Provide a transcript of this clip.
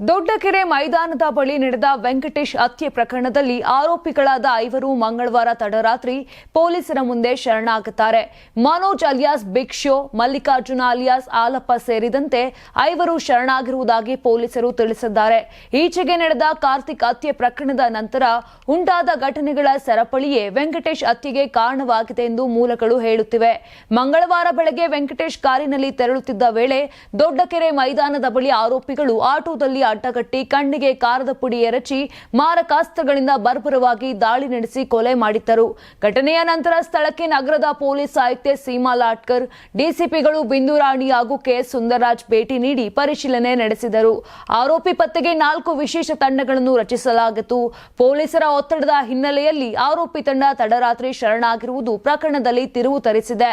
ದೊಡ್ಡಕೆರೆ ಮೈದಾನದ ಬಳಿ ನಡೆದ ವೆಂಕಟೇಶ್ ಹತ್ಯೆ ಪ್ರಕರಣದಲ್ಲಿ ಆರೋಪಿಗಳಾದ ಐವರು ಮಂಗಳವಾರ ತಡರಾತ್ರಿ ಪೊಲೀಸರ ಮುಂದೆ ಶರಣಾಗುತ್ತಾರೆ. Manoj alias big show Mallikarjuna alias, Alappa ಸೇರಿದಂತೆ ಐವರು ಶರಣಾಗಿರುವುದಾಗಿ ಪೊಲೀಸರು ತಿಳಿಸಿದ್ದಾರೆ. ಈಚೆಗೆ ನಡೆದ ಕಾರ್ತಿಕ್ ಹತ್ಯೆ ಪ್ರಕರಣದ ನಂತರ ಉಂಟಾದ ಘಟನೆಗಳ ಸರಪಳಿಯೇ ವೆಂಕಟೇಶ್ ಹತ್ಯೆಗೆ ಕಾರಣವಾಗಿದೆ ಎಂದು ಮೂಲಗಳು ಹೇಳುತ್ತಿವೆ. ಮಂಗಳವಾರ ಬೆಳಗ್ಗೆ ವೆಂಕಟೇಶ್ ಕಾರಿನಲ್ಲಿ ತೆರಳುತ್ತಿದ್ದ ವೇಳೆ ದೊಡ್ಡಕೆರೆ ಮೈದಾನದ ಬಳಿ ಆರೋಪಿಗಳು ಆಟೋದಲ್ಲಿ ಅಡ್ಡಗಟ್ಟಿ ಕಣ್ಣಿಗೆ ಕಾರದ ಪುಡಿ ಎರಚಿ ಮಾರಕಾಸ್ತ್ರಗಳಿಂದ ಬರ್ಬರವಾಗಿ ದಾಳಿ ನಡೆಸಿ ಕೊಲೆ ಮಾಡಿದ್ದರು. ಘಟನೆಯ ನಂತರ ಸ್ಥಳಕ್ಕೆ ನಗರದ ಪೊಲೀಸ್ ಆಯುಕ್ತೆ ಸೀಮಾ ಲಾಟ್ಕರ್, ಡಿಸಿಪಿಗಳು ಬಿಂದುರಾಣಿ ಹಾಗೂ ಕೆಎಸ್ ಸುಂದರರಾಜ್ ಭೇಟಿ ನೀಡಿ ಪರಿಶೀಲನೆ ನಡೆಸಿದರು. ಆರೋಪಿ ಪತ್ತೆಗೆ ನಾಲ್ಕು ವಿಶೇಷ ತಂಡಗಳನ್ನು ರಚಿಸಲಾಗಿತ್ತು. ಪೊಲೀಸರ ಒತ್ತಡದ ಹಿನ್ನೆಲೆಯಲ್ಲಿ ಆರೋಪಿ ತಂಡ ತಡರಾತ್ರಿ ಶರಣಾಗಿರುವುದು ಪ್ರಕರಣದಲ್ಲಿ ತಿರುವು ತರಿಸಿದೆ.